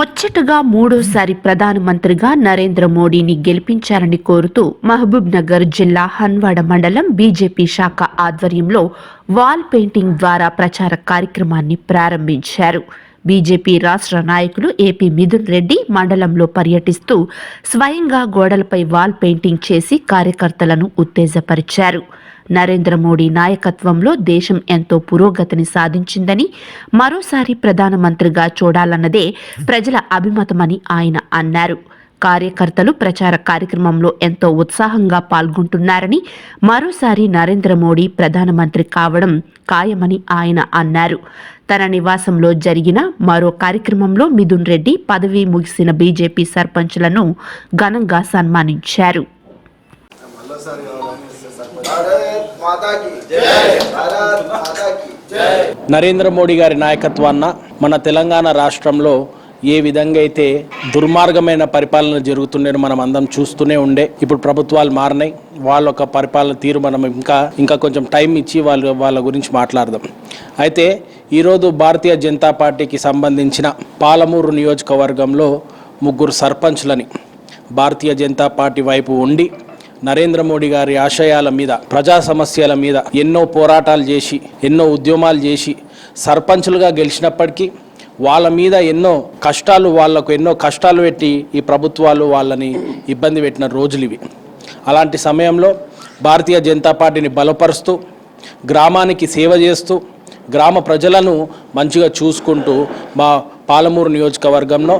ముచ్చటగా మూడోసారి ప్రధానమంత్రిగా నరేంద్ర మోడీని గెలిపించారని కోరుతూ మహబూబ్ నగర్ జిల్లా హన్వాడ మండలం బీజేపీ శాఖ ఆధ్వర్యంలో వాల్ పెయింటింగ్ ద్వారా ప్రచార కార్యక్రమాన్ని ప్రారంభించారు. బీజేపీ రాష్ట్ర నాయకులు ఏపీ మిథున్ రెడ్డి మండలంలో పర్యటిస్తూ స్వయంగా గోడలపై వాల్ పెయింటింగ్ చేసి కార్యకర్తలను ఉత్తేజపరిచారు. నరేంద్ర మోడీ నాయకత్వంలో దేశం ఎంతో పురోగతిని సాధించిందని మరోసారి ప్రధానమంత్రిగా చూడాలన్నదే ప్రజల అభిమతమని ఆయన అన్నారు. కార్యకర్తలు ప్రచార కార్యక్రమంలో ఎంతో ఉత్సాహంగా పాల్గొంటున్నారని మరోసారి నరేంద్ర మోడీ ప్రధానమంత్రి కావడం ఖాయమని ఆయన అన్నారు. తన నివాసంలో జరిగిన మరో కార్యక్రమంలో మిథున్ రెడ్డి పదవి ముగిసిన బీజేపీ సర్పంచ్లను ఘనంగా సన్మానించారు. నరేంద్ర మోడీ గారి నాయకత్వాన్న మన తెలంగాణ రాష్ట్రంలో ఏ విధంగా అయితే దుర్మార్గమైన పరిపాలన జరుగుతుండేనో మనం అందరం చూస్తూనే ఉండే. ఇప్పుడు ప్రభుత్వాలు మారినాయి. వాళ్ళ యొక్క పరిపాలన తీరు మనం ఇంకా ఇంకా కొంచెం టైం ఇచ్చి వాళ్ళ వాళ్ళ గురించి మాట్లాడదాం. అయితే ఈరోజు భారతీయ జనతా పార్టీకి సంబంధించిన పాలమూరు నియోజకవర్గంలో ముగ్గురు సర్పంచ్లని భారతీయ జనతా పార్టీ వైపు ఉండి నరేంద్ర మోడీ గారి ఆశయాల మీద ప్రజా సమస్యల మీద ఎన్నో పోరాటాలు చేసి ఎన్నో ఉద్యమాలు చేసి సర్పంచులుగా గెలిచినప్పటికీ వాళ్ళ మీద ఎన్నో కష్టాలు వాళ్ళకు ఎన్నో కష్టాలు పెట్టి ఈ ప్రభుత్వాలు వాళ్ళని ఇబ్బంది పెట్టిన రోజులు ఇవి. అలాంటి సమయంలో భారతీయ జనతా పార్టీని బలపరుస్తూ గ్రామానికి సేవ చేస్తూ గ్రామ ప్రజలను మంచిగా చూసుకుంటూ మా పాలమూరు నియోజకవర్గంలో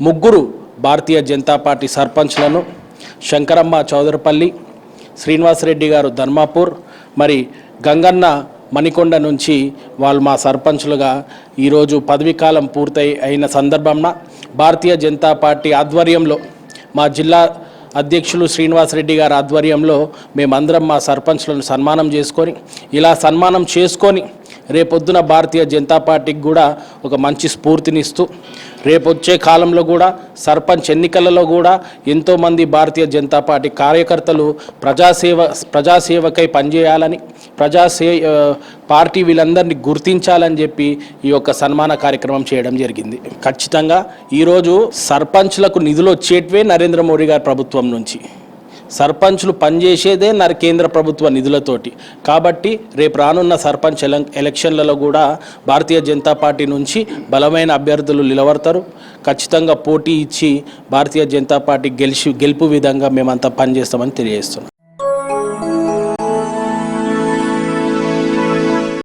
ముగ్గురు భారతీయ జనతా పార్టీ సర్పంచ్లను శంకరమ్మ చౌదరపల్లి శ్రీనివాసరెడ్డి గారు ధర్మాపూర్ మరి గంగన్న మణికొండ నుంచి వాళ్ళు మా సర్పంచ్లుగా ఈరోజు పదవీకాలం పూర్తయి అయిన సందర్భంన భారతీయ జనతా పార్టీ ఆధ్వర్యంలో మా జిల్లా అధ్యక్షులు శ్రీనివాసరెడ్డి గారి ఆధ్వర్యంలో మేమందరం మా సర్పంచ్లను సన్మానం చేసుకొని ఇలా సన్మానం చేసుకొని రేపొద్దున భారతీయ జనతా పార్టీకి కూడా ఒక మంచి స్ఫూర్తినిస్తూ రేపొచ్చే కాలంలో కూడా సర్పంచ్ ఎన్నికలలో కూడా ఎంతోమంది భారతీయ జనతా పార్టీ కార్యకర్తలు ప్రజాసేవ ప్రజాసేవకై పనిచేయాలని ప్రజాసే పార్టీ వీళ్ళందరినీ గుర్తించాలని చెప్పి ఈ యొక్క సన్మాన కార్యక్రమం చేయడం జరిగింది. ఖచ్చితంగా ఈరోజు సర్పంచ్లకు నిధులు వచ్చేటివే నరేంద్ర మోడీ గారి ప్రభుత్వం నుంచి. సర్పంచ్లు పనిచేసేదే నర కేంద్ర ప్రభుత్వ నిధులతోటి. కాబట్టి రేపు రానున్న సర్పంచ్ ఎలక్షన్లలో కూడా భారతీయ జనతా పార్టీ నుంచి బలమైన అభ్యర్థులు నిలబడతారు. ఖచ్చితంగా పోటీ ఇచ్చి భారతీయ జనతా పార్టీ గెలిచి గెలుపు విధంగా మేమంతా పనిచేస్తామని తెలియజేస్తున్నాం.